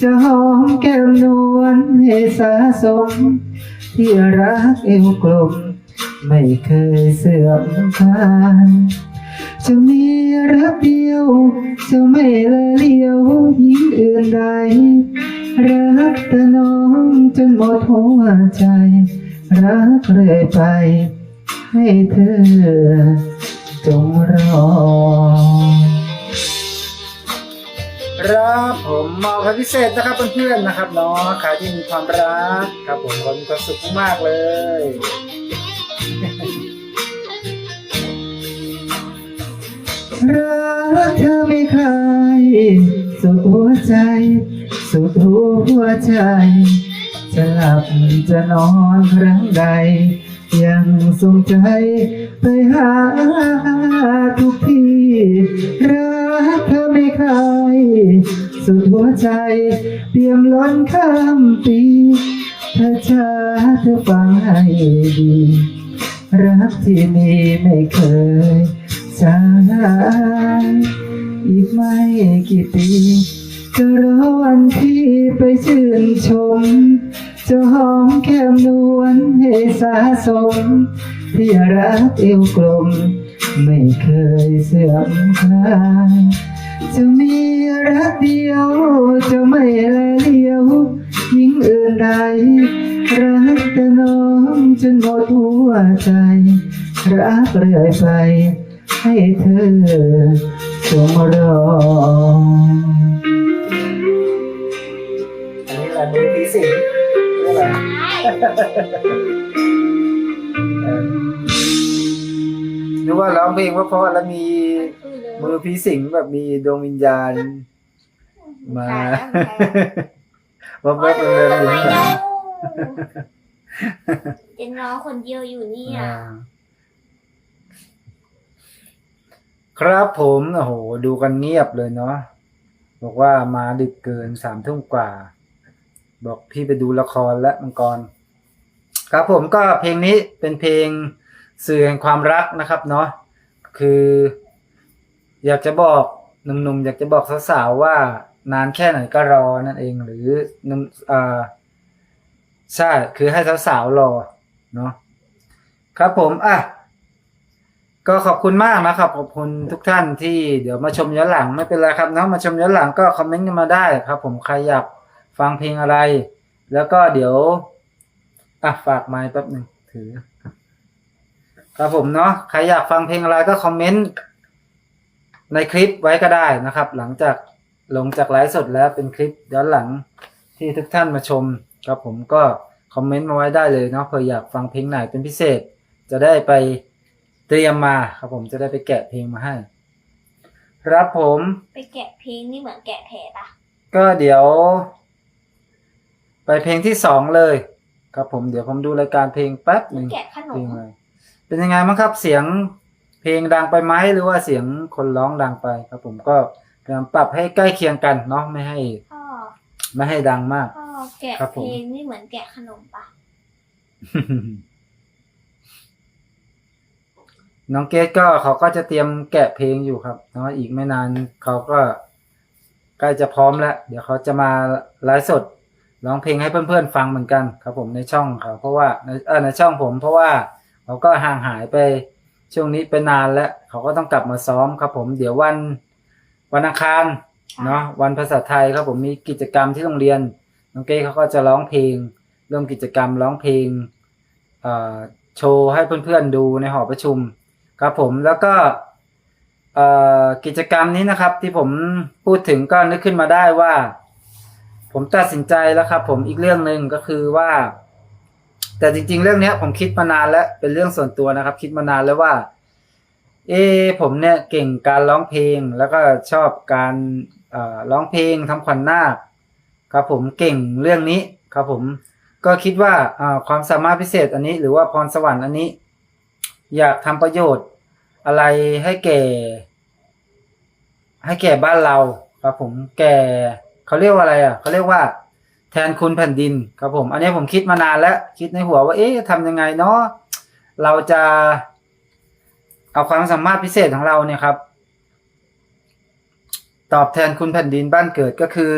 จะหอมแก้มนวลให้สะสม ที่รักเอวกลม ไม่เคยเสื่อมคลายจะมีรักเดียว จะไม่ละเลียวยิ่งอื่นใด รักแต่น้องจนหมดหัวใจ รักเรื่อยไป ให้เธอ จงรอ ครับผมมอบพิเศษนะครับเพื่อนๆนะครับเนาะใครที่มีความรักครับผมก็มีความสุขมากเลยรักเธอไม่เคยสุดหัวใจ สุดหัวใจ จะหลับจะนอนครั้งใด ยังสงใจไปหาทุกที่รัก สุดหัวใจ เตรียมล้นข้ามปีเธอช้าเธอฟังให้ดี รักที่มีไม่เคยจางอีกไม่กี่ปีจะรอวันที่ไปชื่นชม จะหอมแก้มนวลให้สะสม ที่รักเอวกลม ไม่เคยเสื่อมคลาย จะมีรักเดียว จะไม่ละเลียวยิ่งอื่นใด รักแต่น้องจนหมดหัวใจ รักเรื่อยไป ให้เธอจงรออันนี้แหละมือผีสิงนี่แหละนึกว่าร้องเพลงว่าเพราะแล้วมี มือผีสิงแบบมีดวงวิญญาณ มาว่าว่าเป็นเรื่องนี้นะเป็นน้องคนเดียวอยู่เนี่ยอ่าครับผมโอ้โหดูกันเงียบเลยเนาะบอกว่ามาดึกเกินสามทุ่มกว่า บอกพี่ไปดูละครและมังกร ครับผมก็เพลงนี้เป็นเพลงสื่อแห่งความรักนะครับเนาะคือ อยากจะบอกหนุ่มๆอยากจะบอกสาวๆว่านานแค่ไหนก็รอนั่นเอง หรือนุ่มอ่าใช่คือให้สาวๆรอเนาะครับผมอะก็ขอบคุณมากนะครับ ขอบคุณทุกท่านที่เดี๋ยวมาชมย้อนหลังไม่เป็นไรครับเนาะมาชมย้อนหลังก็คอมเมนต์กันมาได้ครับ ผมใครอยากฟังเพลงอะไร แล้วก็เดี๋ยวอะฝากไม้แป๊บหนึ่งถือ ครับผมเนาะใครอยากฟังเพลงอะไรก็คอมเมนต์ ในคลิปไว้ก็ได้นะครับ หลังจากลงจากไลฟ์สดแล้วเป็นคลิปย้อนหลังที่ทุกท่านมาชมครับผมก็คอมเมนต์มาไว้ได้เลยเนาะเผื่ออยากฟังเพลงไหนเป็นพิเศษ จะได้ไปเตรียมมาครับผมจะได้ไปแกะเพลงมาให้ ครับผม ไปแกะเพลงนี่เหมือนแกะแผลปะก็เดี๋ยว ไปเพลงที่สองเลย ครับผมเดี๋ยวผมดูรายการเพลงแป๊บหนึ่งแกะขนเพลงมอะไรเป็นยังไงบ้างครับเสียง เพลงดังไปไหมหรือว่าเสียงคนร้องดังไปครับ ผมก็พยายามปรับให้ใกล้เคียงกันเนาะไม่ให้ พ่อไม่ให้ดังมาก พ่อแกะครับผม เพลงนี่เหมือนแกะขนมปะน้องเกดก็เขาก็จะเตรียมแกะเพลงอยู่ครับเนาะอีกไม่นานเขาก็ใกล้จะพร้อมแล้ว เดี๋ยวเขาจะมาไลฟ์สดร้องเพลงให้เพื่อนๆฟังเหมือนกันครับ ผมในช่องเขาเพราะว่าในเออในช่องผม เพราะว่าเขาก็ห่างหายไป ช่วงนี้ไปนานแล้ว เขาก็ต้องกลับมาซ้อมครับ ผมเดี๋ยววันวันอังคารเนาะวันภาษาไทยครับผมมีกิจกรรมที่โรงเรียนน้องเกดเขาก็จะร้องเพลงร่วมกิจกรรมร้องเพลงโชว์ให้เพื่อนๆดูในหอประชุม ครับผมแล้วก็กิจกรรมนี้นะครับ ที่ผมพูดถึงก็นึกขึ้นมาได้ว่า ผมตัดสินใจแล้วครับ ผมอีกเรื่องหนึ่งก็คือว่า แต่จริง ๆ เรื่องเนี้ยผมคิดมานานแล้วเป็นเรื่องส่วนตัวนะครับ คิดมานานแล้วว่า เออผมเนี่ยเก่งการร้องเพลงแล้วก็ชอบการร้องเพลงทำขวัญนาคครับผมเก่งเรื่องนี้ครับผมก็คิดว่าอ่าความสามารถพิเศษอันนี้ หรือว่าพรสวรรค์อันนี้ อยากทำประโยชน์อะไรให้แก่ ให้แก่บ้านเราครับผมแก่เขาเรียกว่าอะไรอะเขาเรียกว่า แทนคุณแผ่นดินครับผม อันนี้ผมคิดมานานแล้ว คิดในหัวว่า เอ๊ะทำยังไงเนาะเราจะ เอาความสามารถพิเศษของเราเนี่ยครับ ตอบแทนคุณแผ่นดินบ้านเกิดก็คือ